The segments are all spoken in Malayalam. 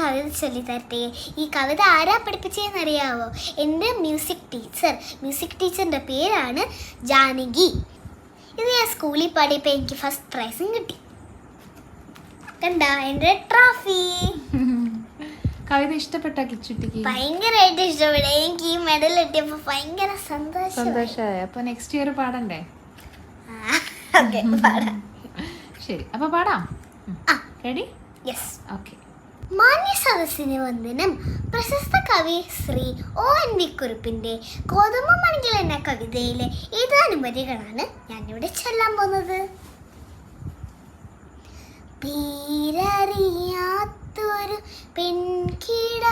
കവിത ചൊല്ലിത്തരട്ടെ ഈ കവിത ആരാ പഠിപ്പിച്ചതെന്നറിയാവോ എന്റെ മ്യൂസിക് ടീച്ചർ മ്യൂസിക് ടീച്ചറിന്റെ പേരാണ് ജാനകി. ഇത് ഞാൻ സ്കൂളിൽ പാടിയപ്പോൾ എനിക്ക് ഫസ്റ്റ് പ്രൈസും കിട്ടി. കണ്ട? എന്റെ ട്രോഫി കവിത ഇഷ്ടപ്പെട്ട കിച്ചുട്ടിക്ക്? ഭയങ്കരമായിട്ട് ഇഷ്ടപ്പെട്ടു. എനിക്ക് ഈ മെഡൽ കിട്ടിയപ്പോൾ ഭയങ്കര സന്തോഷം സന്തോഷമായ. അപ്പോൾ നെക്സ്റ്റ് ഇയർ പാടണ്ടേ? ശരി. അപ്പോൾ പാടാം. റെഡി യെസ് ഓക്കെ മാന്യ സദസ്സിന് വന്ദനം പ്രശസ്ത കവി ശ്രീ ഒ എൻ വി കുറിപ്പിന്റെ കോതമ്പ മണികൾ എന്ന കവിതയിലെ ഏതാനും വരികളാണ് ഞാനിവിടെ ചൊല്ലാൻ പോകുന്നത്. പേരറിയാത്തൊരു പെൺകിടാവി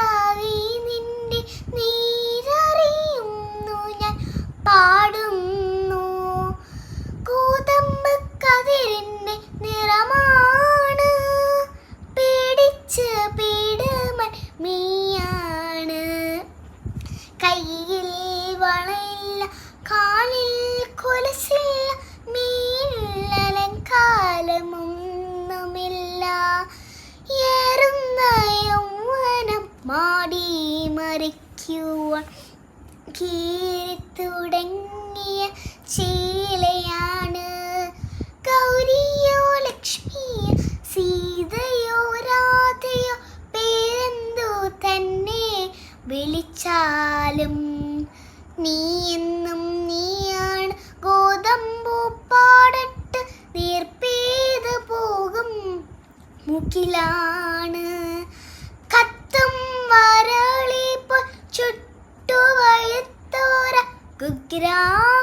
കയ്യിൽ വളയില്ല കാലിൽ കൊലസില്ല മീനിലലങ്കാലമൊന്നുമില്ല ഏറുന്ന യൗവനം മാടി മറിക്കുവാൻ കീറിത്തുടങ്ങിയ ശീലയാണ് വിളിച്ചാലും നീ എന്നും നീയാണ്. ഗോതമ്പൂ പാടട്ട് നീർപ്പേത് പോകും. മുക്കിലാണ്. കത്തും വരളിപ്പോൾ ചുട്ടുവഴുത്തോര കുഗ്രാമഭൂവിൻ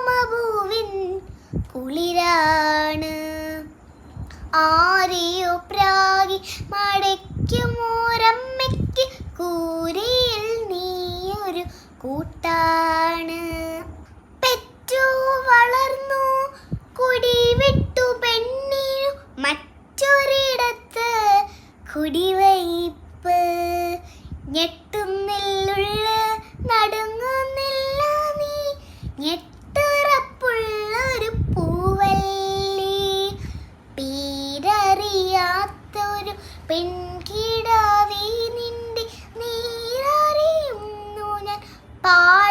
കൂട്ടാണ്. പെറ്റു വളർന്നു കുടി പെണ്ണിനു മറ്റൊരിടത്ത് കുടിവയ്പ് ഞെട്ടുന്നില്ലുള്ളിൽ നടുങ്ങുന്നില്ല നീ. ഞെട്ടുറപ്പുള്ള പൂവല്ലി. പേരറിയാത്തൊരു പെൺകി có